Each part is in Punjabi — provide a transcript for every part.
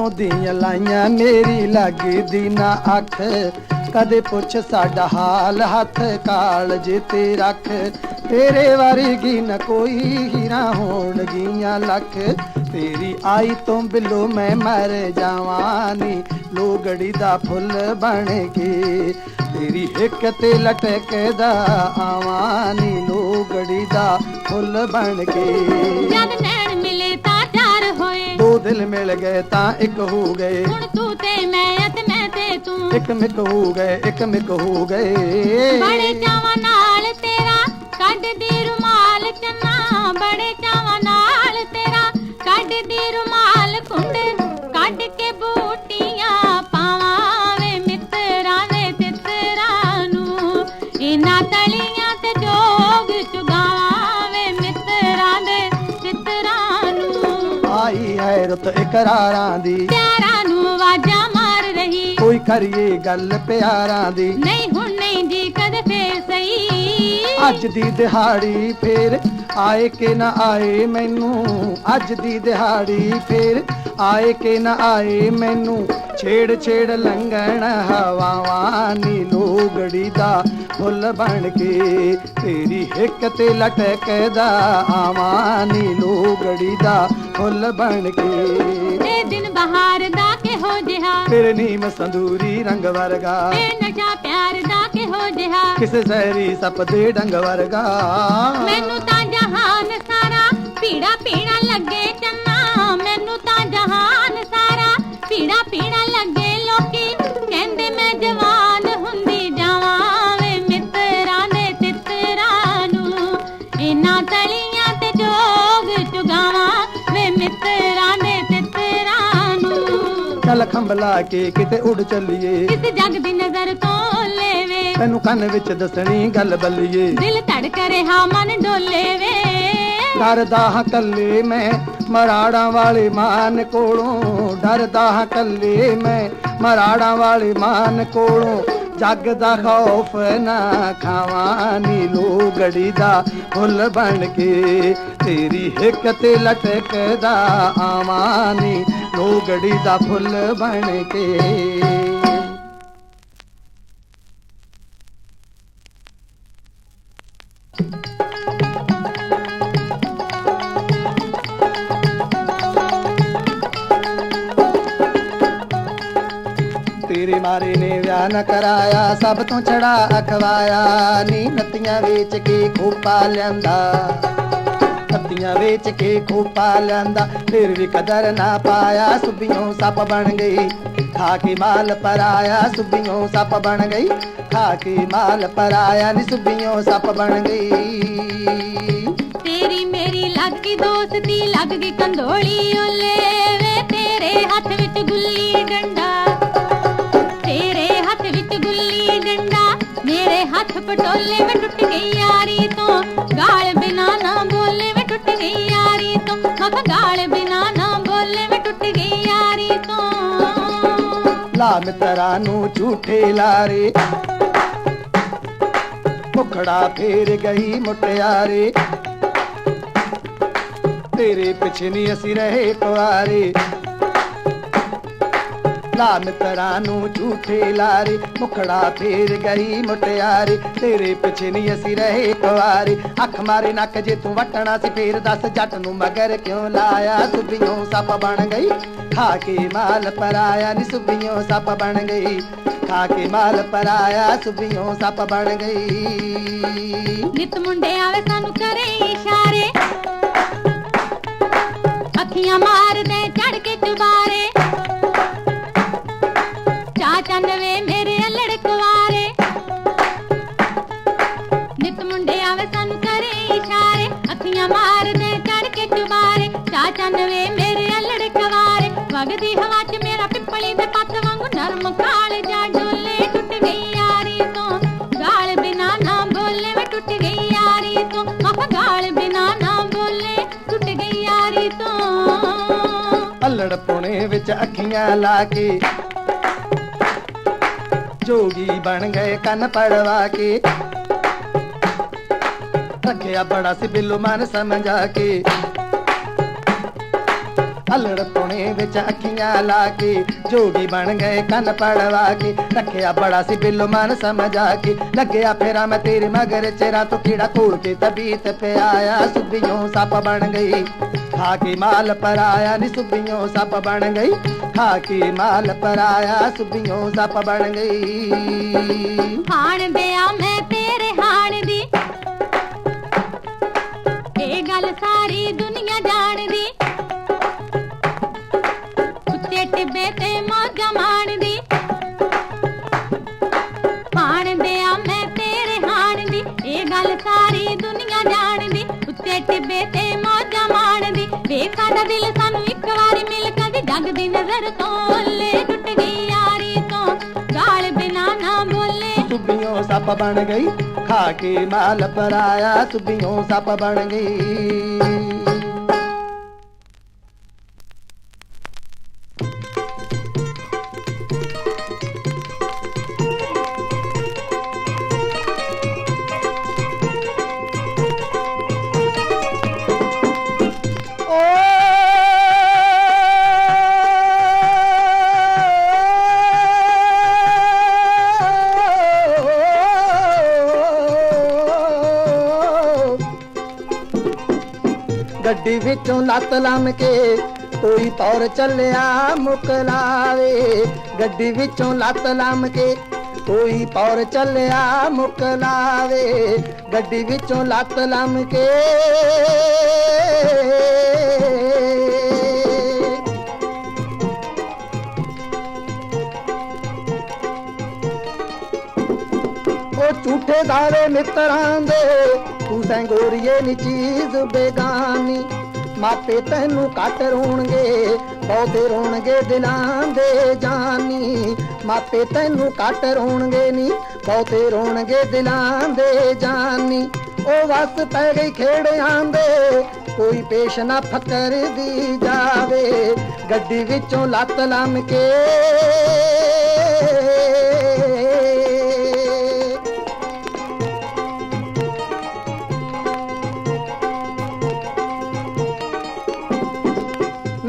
ਜਦੋਂ ਦੀਆਂ ਲਾਈਆਂ ਮੇਰੀ ਲੱਗਦੀ ਨਾ ਅੱਖ? ਕਦੇ ਪੁੱਛ ਸਾਡਾ ਹਾਲ, ਹੱਥ ਕਾਲਜ ਤੇ ਰੱਖ? ਤੇਰੇ ਵਰਗੀ ਨਾ ਕੋਈ ਹੀਰਾ ਹੋਣਗੀਆਂ ਲੱਖ। ਤੇਰੀ ਆਈ ਤੋਂ ਬਿੱਲੋ ਮੈਂ ਮਰ ਜਾਵਾਂ ਨੀ। ਲੋਗੜੀ ਦਾ ਫੁੱਲ ਬਣ ਕੇ ਤੇਰੀ ਇੱਕ ਤੇ ਲਟਕਦਾ ਆਵਾਂ ਨੀ। ਲੋਗੜੀ ਦਾ ਫੁੱਲ ਬਣ ਕੇ ਜਦ ਨੈਣ ਦਿਲ ਮਿਲ ਗਏ ਤਾਂ ਇੱਕ ਹੋ ਗਏ। ਹੁਣ ਤੂੰ ਤੇ ਮੈਂ ਅਤੇ ਮੈਂ ਤੇ ਤੂੰ। ਇੱਕ ਮਿਕ ਹੋ ਗਏ ਇੱਕ ਮਿਕ ਹੋ ਗਏ। ਬੜੇ ਚਾਵਾਂ ਨਾਲ ਤੇਰਾ ਕੱਢਦੀ ਰੁਮਾਲ ਰੁੱਤ ਇਕਰਾਰਾਂ ਦੀ। ਪਿਆਰਾਂ ਨੂੰ ਆਵਾਜ਼ਾਂ ਮਾਰ ਰਹੀ। ਕੋਈ ਕਰੀਏ ਗੱਲ ਪਿਆਰਾਂ ਦੀ। ਨਹੀਂ ਹੁਣ ਨਹੀਂ ਜੀ ਕਦੇ ਫੇਰ ਸਹੀ। ਅੱਜ ਦੀ ਦਿਹਾੜੀ ਫੇਰ ਆਏ ਕਿ ਨਾ ਆਏ ਮੈਨੂੰ। ਅੱਜ ਦੀ ਦਿਹਾੜੀ ਫੇਰ ਆਏ ਕਿ ਨਾ ਆਏ ਮੈਨੂੰ। ਛੇੜ ਛੇੜ ਲੰਘਣ ਹਵਾਵਾਂ ਨੀ ਲੋਗੜੀ ਦਾ ਫੁੱਲ ਬਣ ਕੇ ਤੇਰੀ ਹਿੱਕ ਤੇ ਲਟਕਦਾ ਆਵਾਂ ਨੀ ਲੋਗੜੀ ਦਾ ਫੁੱਲ ਬਣ ਕੇ। ਇਹ ਦਿਨ ਬਹਾਰ ਦਾ ਕਿਹੋ ਜਿਹਾ? ਤੇਰੇ ਨੀਮ ਸੰਦੂਰੀ ਰੰਗ ਵਰਗਾ। ਇਹ ਨਸ਼ਾ ਪਿਆਰ ਦਾ ਕਿਹੋ ਜਿਹਾ? ਕਿਸੇ ਸਹਿਰੀ ਸੱਪ ਦੇ ਡੰਗ ਵਰਗਾ। ਮੈਨੂੰ ਤਾਂ ਜਹਾਨ ਸਾਰਾ ਪੀੜਾ ਪੀੜਾ ਲੱਗੇ। ਖੰਭਲਾ ਕੇ ਕਿਤੇ ਉੱਡ ਚੱਲੀਏ। ਕਿਸ ਜੱਗ ਦੀ ਨਜ਼ਰ ਤੋਂ ਲੈਵੇ? ਤੈਨੂੰ ਕੰਨ ਵਿੱਚ ਦੱਸਣੀ ਗੱਲ ਬੱਲੀਏ। ਦਿਲ ਧੜਕ ਰਿਹਾ ਮਨ ਡੋਲੇ ਵੇ ਡਰਦਾ ਹਾਂ ਕੱਲੇ ਮੈਂ ਮਰਾੜਾਂ ਵਾਲੇ ਮਾਨ ਕੋਲੋਂ। ਡਰਦਾ ਹਾਂ ਕੱਲੇ ਮੈਂ ਮਰਾੜਾਂ ਵਾਲੇ ਮਾਨ ਕੋਲੋਂ। ਜੱਗ ਦਾ ਖੌਫ ਨਾ ਖਾਵਾਂ ਨੀ ਲੋਗੜੀ ਦਾ ਫੁੱਲ ਬਣ ਕੇ। ਤੇਰੀ ਹਿੱਕ ਤੇ ਲਟਕਦਾ ਆਵਾਂ ਨੀ ਲੋਗੜੀ ਦਾ ਫੁੱਲ ਬਣ ਕੇ। ਨੇ ਕਰਾਇਆ, ਸਭ ਤੋਂ ਛੜਾ ਅਖਵਾਇਆ। ਨੀ ਨੱਤੀਆਂ ਵੇਚ ਕੇ ਖੋਪਾ ਲਿਆਂਦਾ। ਨੱਤੀਆਂ ਵੇਚ ਕੇ ਖੋਪਾ ਲਿਆਂਦਾ, ਫਿਰ ਵੀ ਕਦਰ ਨਾ ਪਾਇਆ। ਸੁਬੀਓਂ ਸੱਪ ਬਣ ਗਈ, ਖਾ ਕੇ ਮਾਲ ਪਰਾਇਆ। ਸੁਬੀਓਂ ਸੱਪ ਬਣ ਗਈ, ਖਾ ਕੇ ਮਾਲ ਪਰਾਇਆ। ਨੀ ਸੁਬੀਓਂ ਸੱਪ ਬਣ ਗਈ। ਤੇਰੀ ਮੇਰੀ ਲੱਗ ਗਈ ਦੋਸਤੀ ਲੱਗ ਗਈ ਕੰਧੋਲੀ ਓਲੇ ਵੇ, ਤੇਰੇ ਹੱਥ ਵਿੱਚ ਗੁੱਲੀ ਡੰਡਾ। ਪਟੋਲੇ ਵੇ ਟੁੱਟ ਗਈ ਯਾਰੀ ਤੋਂ। ਗਾਲ ਬਿਨਾ ਨਾ ਬੋਲੇ ਵੇ ਟੁੱਟ ਗਈ ਯਾਰੀ ਤੋਂ। ਮਖ ਗਾਲ ਬਿਨਾ ਨਾ ਬੋਲੇ ਵੇ ਟੁੱਟ ਗਈ ਯਾਰੀ ਤੋਂ। ਲਾ ਮਿੱਤਰਾਂ ਨੂੰ ਝੂਠੇ ਲਾਰੇ। ਮੁਖੜਾ ਫੇਰ ਗਈ ਮੁਟਿਆਰੇ। ਤੇਰੇ ਪਿੱਛੇ ਨਹੀਂ ਅਸੀਂ ਰਹੇ ਕੁਆਰੇ ਲਾ ਮਿੱਤਰਾਂ ਨੂੰ ਝੂਠੇ ਲਾਰੇ, ਮੁਖੜਾ ਫੇਰ ਗਈ ਮੁਟਿਆਰੇ, ਤੇਰੇ ਪਿੱਛੇ ਨਹੀਂ ਅਸੀਂ ਰਹੇ ਕੁਆਰੇ। ਅੱਖ ਮਾਰੇ ਨੱਕ ਜੇ ਤੂੰ ਵਟਣਾ ਸੀ, ਫੇਰ ਦੱਸ ਜੱਟ ਨੂੰ ਮਗਰ ਕਿਉਂ ਲਾਇਆ? ਸੁਬੀਓਂ ਸੱਪ ਬਣ ਗਈ, ਖਾ ਕੇ ਮਾਲ ਪਰਾਇਆ। ਨੀ ਸੁਬੀਓਂ ਸੱਪ ਬਣ ਗਈ, ਖਾ ਕੇ ਮਾਲ ਪਰਾਇਆ। ਸੁਬੀਓਂ ਸੱਪ ਬਣ ਗਈ। ਨਿਤ ਮੁੰਡੇ ਆਵੇ ਸਾਨੂੰ ਕਰੇ ਇਸ਼ਾਰੇ। ਅੱਖੀਆਂ ਮਾਰਦੇ ਅਲੜ ਪੁਣੇ ਵਿੱਚ ਵਿੱਚ ਅੱਖੀਆਂ ਲਾ ਕੇ। ਜੋਗੀ ਬਣ ਗਏ ਕੰਨ ਪੜਵਾ ਕੇ। ਰੱਖਿਆ ਬੜਾ ਸੀ ਬਿੱਲੂ ਮਨ ਸਮਝਾ ਕੇ। हलड़ पुणे बिच अखियाँ लागी जोगी बन गए कन पड़वा की रखिया बड़ा सी बिल्लो मन समझा की लगे फेरा मैं तेरे मगर चेरा तो कीड़ा कोड़ के तबीयत पे आया सुबियों सप बन गई खाके माल पर आया नी सुबियों सप बन गई खाकी माल पर आया सुबियों सप बन गई हाण बया मैं तेरे हाण दी ए गल सारी दुनिया जान ਦਿਲ ਸਾਨੂੰ ਇੱਕ ਵਾਰੀ ਮਿਲ ਕਦੇ ਜੱਗ ਦੀ ਨਜ਼ਰ ਤੋਂ ਲੈ ਟੁੱਟ ਗਈ ਯਾਰੀ ਤੋਂ। ਗਾਲ ਬਿਨਾ ਨਾ ਬੋਲੇ। ਸੁਬਿयों ਸੱਪ ਬਣ ਗਈ, ਖਾ ਕੇ ਮਾਲ ਪਰਾਇਆ ਸੁਬਿयों ਸੱਪ ਬਣ ਗਈ। ਗੱਡੀ ਵਿੱਚੋਂ ਲੱਤ ਲੰਮ ਕੇ ਕੋਈ ਤੌਰ ਚੱਲਿਆ ਮੁਕਲਾਵੇ ਗੱਡੀ ਵਿੱਚੋਂ ਲੱਤ ਲੰਮ ਕੇ ਕੋਈ ਤੌਰ ਚੱਲਿਆ ਮੁਕਲਾਵੇ ਗੱਡੀ ਵਿੱਚੋਂ ਲੱਤ ਲੰਮ ਕੇ ਉਹ ਝੂਠੇ ਦਾਵੇ ਮਿੱਤਰਾਂ ਦੇ ਤੂੰ ਸੰਗੋਰੀਏ ਨੀ ਚੀਜ਼ ਬੇਗਾਨੀ। ਮਾਪੇ ਤੈਨੂੰ ਕੱਟ ਰੋਣਗੇ, ਬਹੁਤੇ ਰੋਣਗੇ ਦਿਲਾਂ ਦੇ ਜਾਨੀ। ਮਾਪੇ ਤੈਨੂੰ ਕੱਟ ਰੋਣਗੇ ਨੀ, ਬਹੁਤੇ ਰੋਣਗੇ ਦਿਲਾਂ ਦੇ ਜਾਨੀ। ਉਹ ਵਸ ਪੈ ਗਈ ਖੇੜਿਆਂ ਦੇ, ਕੋਈ ਪੇਸ਼ ਨਾ ਫਕਰ ਦੀ ਜਾਵੇ। ਗੱਡੀ ਵਿੱਚੋਂ ਲੱਤ ਲੰਮ ਕੇ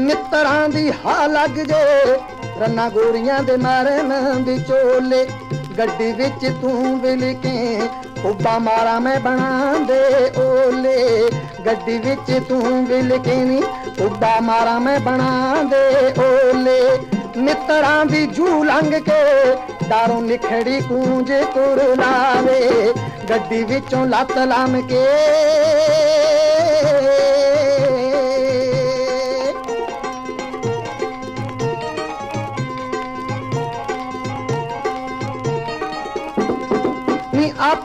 ਮਿੱਤਰਾਂ ਦੀ ਹਾ ਲੱਗ ਜੇ। ਰੰਨਾ ਗੋਰੀਆਂ ਦੇ ਮਾਰਨ ਦੀ ਚੋਲੇ। ਗੱਡੀ ਵਿੱਚ ਤੂੰ ਵਿਲ ਉੱਬਾ ਮਾਰਾ ਮੈਂ ਬਣਾ ਓਲੇ। ਗੱਡੀ ਵਿੱਚ ਤੂੰ ਵਿਲ ਕੇ ਨੀ ਉੱਬਾ ਮਾਰਾ ਮੈਂ ਬਣਾ ਦੇ ਓਲੇ। ਮਿੱਤਰਾਂ ਦੀ ਜੂ ਲੰਘ ਕੇ, ਡਾਰੋਂ ਨਿਖੜੀ ਕੂੰਜ ਤੁਰ ਲਾਵੇ। ਗੱਡੀ ਵਿੱਚੋਂ ਲੱਤ ਲੰਮ ਕੇ।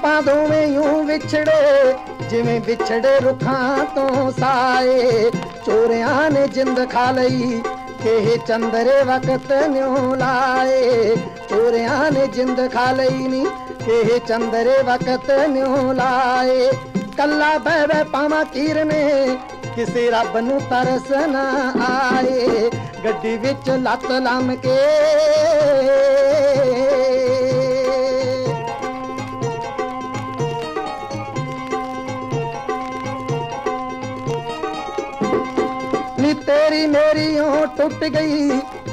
ਆਪਾਂ ਦੋਵੇਂ ਯੂੰ ਵਿਛੜੇ, ਜਿਵੇਂ ਵਿਛੜੇ ਰੁੱਖਾਂ ਤੋਂ ਸਾਏ। ਚੋਰਿਆਂ ਨੇ ਜਿੰਦ ਖਾ ਲਈ ਕਿਹ ਚੰਦਰੇ ਵਕਤ ਨਿਉ ਲਾਏ। ਚੋਰਿਆਂ ਨੇ ਜਿੰਦ ਖਾ ਲਈ ਨੀ ਕਿਹ ਚੰਦਰੇ ਵਕਤ ਨਿਉ ਲਾਏ। ਕੱਲਾ ਬਹਿ ਬਹਿ ਪਾਵਾਂ ਕੀਰ ਨੇ, ਕਿਸੇ ਰੱਬ ਨੂੰ ਤਰਸ ਨਾ ਆਏ। ਗੱਡੀ ਵਿੱਚ ਲੱਤ ਲੰਮ ਕੇ ਨੀ ਤੇਰੀ ਮੇਰੀ ਓ ਟੁੱਟ ਗਈ,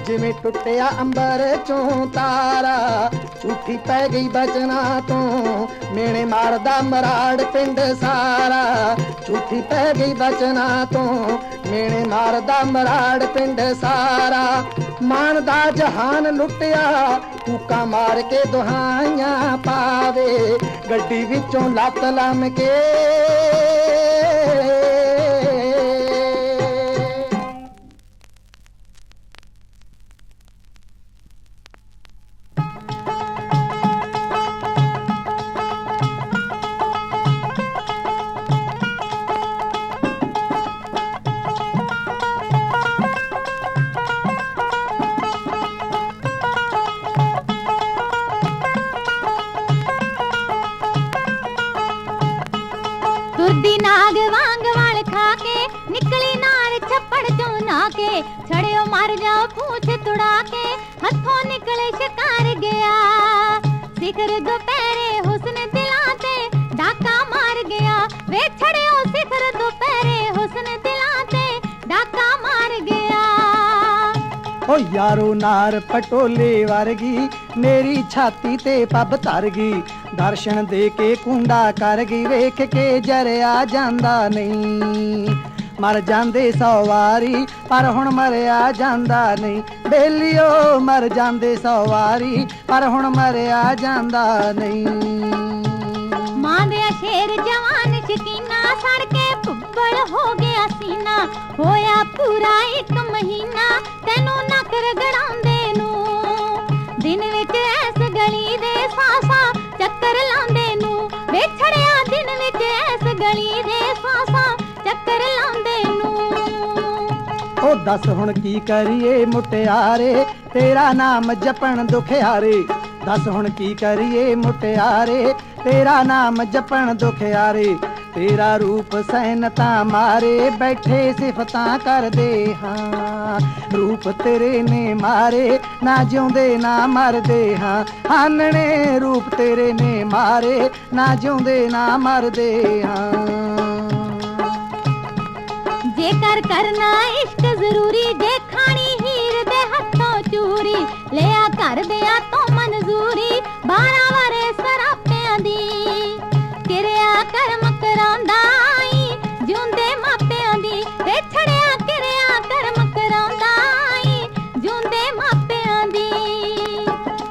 ਜਿਵੇਂ ਟੁੱਟਿਆ ਅੰਬਰ ਚੋਂ ਤਾਰਾ। ਝੂਠੀ ਪੈ ਗਈ ਬਚਨਾ ਤੋਂ, ਮੇਣੇ ਮਾਰਦਾ ਮਰਾੜ ਪਿੰਡ ਸਾਰਾ। ਝੂਠੀ ਪੈ ਗਈ ਬਚਨਾ ਤੋਂ, ਮੇਣੇ ਮਾਰਦਾ ਮਰਾੜ ਪਿੰਡ ਸਾਰਾ। ਮਾਨ ਦਾ ਜਹਾਨ ਲੁੱਟਿਆ, ਕੂਕਾ ਮਾਰ ਕੇ ਦੁਹਾਈਆਂ ਪਾਵੇ। ਗੱਡੀ ਵਿੱਚੋਂ ਲੱਤ ਲੰਮ ਕੇ ਵਾਲ ਖਾ ਕੇ ਨਿਕਲੀ ਨਾਰ ਛੱਪੜ ਚੋਂ ਨਾ ਕੇ ਛੜਿਓ ਮਰ ਜਾ ਪੂਛ ਹੱਥੋਂ ਨਿਕਲੇ ਸ਼ਿਕਾਰ ਗਿਆ ਸਿਖਰ ਦੁਪਹਿਰੇ ਹੁਸਨ ਦਿਲਾਂ ਤੇ ਡਾਕਾ ਮਾਰ ਗਿਆ ਵੇ ਛੜਿਓ ਸਿਖਰ ਦੁਪਹਿਰੇ ਹੁਸਨ ਦਿਲਾਂ ਤੇ ਡਾਕਾ ਮਾਰ ਗਿਆ ਓ ਯਾਰੋ ਨਾਰ ਪਟੋਲੇ ਵਰਗੀ ਮੇਰੀ ਛਾਤੀ ਤੇ ਪੱਬ ਧਰ ਗਈ ਦਰਸ਼ਨ ਦੇ ਕੇ ਕੁੰਡਾ ਕਰ ਗਈ ਵੇਖ ਕੇ ਜਰਿਆ ਜਾਂਦਾ ਨਹੀਂ ਮਰ ਜਾਂਦੇ ਸੌ ਵਾਰੀ, ਪਰ ਹੁਣ ਮਰਿਆ ਜਾਂਦਾ ਨਹੀਂ। ਬੇਲੀਓ, ਮਰ ਜਾਂਦੇ ਸੌ ਵਾਰੀ, ਪਰ ਹੁਣ ਮਰਿਆ ਜਾਂਦਾ ਨਹੀਂ। ਮਾਂ ਦੇ ਸ਼ੇਰ ਜਵਾਨ ਸ਼ਕੀਨਾ ਸੜ ਕੇ ਭੁੱਬੜ ਹੋ ਗਿਆ ਸੀਨਾ। ਹੋਇਆ ਪੂਰਾ ਇੱਕ ਮਹੀਨਾ, ਤੈਨੂੰ ਨੱਕ ਰਗੜਾਉਂਦੇ ਨੂੰ। ਦਿਨ ਵਿੱਚ ਐਸ ਗਲੀ ਦੇ ਸਾਸਾ ਚੱਕਰ ਲਾਉਂਦੇ ਨੂੰ। ਵੇਛੜਿਆ ਦਿਨ ਵਿੱਚ ਐਸ ਗਲੀ ਦੇ ਸਾਸਾ ਚੱਕਰ ਲਾਉਂਦੇ ਉਹ ਦੱਸ ਹੁਣ ਕੀ ਕਰੀਏ ਮੁਟਿਆਰੇ? ਤੇਰਾ ਨਾਮ ਜਪਣ ਦੁਖਿਆਰੇ। ਦੱਸ ਹੁਣ ਕੀ ਕਰੀਏ ਮੁਟਿਆਰੇ? ਤੇਰਾ ਨਾਮ ਜਪਣ ਦੁਖਿਆਰੇ। ਤੇਰਾ ਰੂਪ ਸੈਨਤਾ ਮਾਰੇ, ਬੈਠੇ ਸਿਫਤਾਂ ਕਰਦੇ ਹਾਂ। ਰੂਪ ਤੇਰੇ ਨੇ ਮਾਰੇ, ਨਾ ਜਿਉਂਦੇ ਨਾ ਮਰਦੇ ਹਾਂ। ਹਾਨਣੇ ਰੂਪ ਤੇਰੇ ਨੇ ਮਾਰੇ, ਨਾ ਜਿਉਂਦੇ ਨਾ ਮਰਦੇ ਹਾਂ। ਕਰਨਾ ਇਸ਼ਕ ਜ਼ਰੂਰੀ ਜੇ ਖਾਣੀ ਹੀਰ ਦੇ ਹੱਥੋਂ ਚੂਰੀ, ਲਿਆ ਘਰ ਤੋਂ ਮਨਜ਼ੂਰੀ, ਬਾਰਾਂ ਵਾਰੇ ਸਰਾਪਿਆਂ ਦੀ। ਕਿਰਿਆ ਕਰਮ ਕਰਾਉਂਦਾ ਆਈ ਜਿਉਂਦੇ ਮਾਪਿਆਂ ਦੀ। ਵੇ ਕਿਰਿਆ ਕਰਮ ਕਰਾਉਂਦਾ ਆਈ ਜਿਉਂਦੇ ਮਾਪਿਆਂ ਦੀ।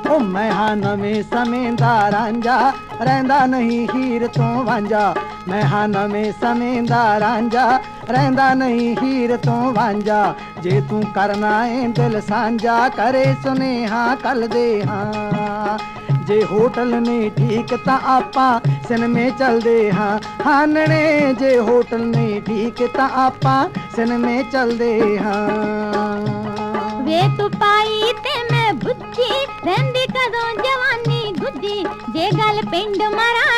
ਓ ਮੈਂ ਹਾਂ ਨਵੇਂ ਸਮੇਂ ਦਾ ਰਾਂਝਾ, ਰਹਿੰਦਾ ਨਹੀਂ ਹੀਰ ਤੋਂ ਵਾਂਝਾ। ਮੈਂ ਹਾਂ ਨਵੇਂ ਸਮੇਂ ਦਾ ਰਾਂਝਾ ਰਹਿੰਦਾ ਨਹੀਂ ਹੀਰ ਤੋਂ ਵਾਂਝਾ। ਜੇ ਤੂੰ ਕਰਨਾ ਏ ਦਿਲ ਸਾਂਝਾ, ਕਰੇ ਸੁਨੇਹਾ ਕੱਲ ਦੇ ਹਾਂ। ਜੇ ਹੋਟਲ ਨੇ ਠੀਕ ਤਾਂ ਆਪਾਂ ਸਿਨਮੇ ਚਲਦੇ ਹਾਂ। ਹਾਨਣੇ ਜੇ ਹੋਟਲ ਨੇ ਠੀਕ ਤਾਂ ਆਪਾਂ ਸਿਨਮੇ ਚਲਦੇ ਹਾਂ। ਵੇ ਤੂੰ ਪਾਈ ਤੇ ਮੈਂ ਬੁੱਝੀ, ਰਹਿੰਦੀ ਕਦੋਂ ਜਵਾਨੀ ਗੁੱਜੀ ਜੇ ਗੱਲ ਪਿੰਡ ਮਰਾੜੀ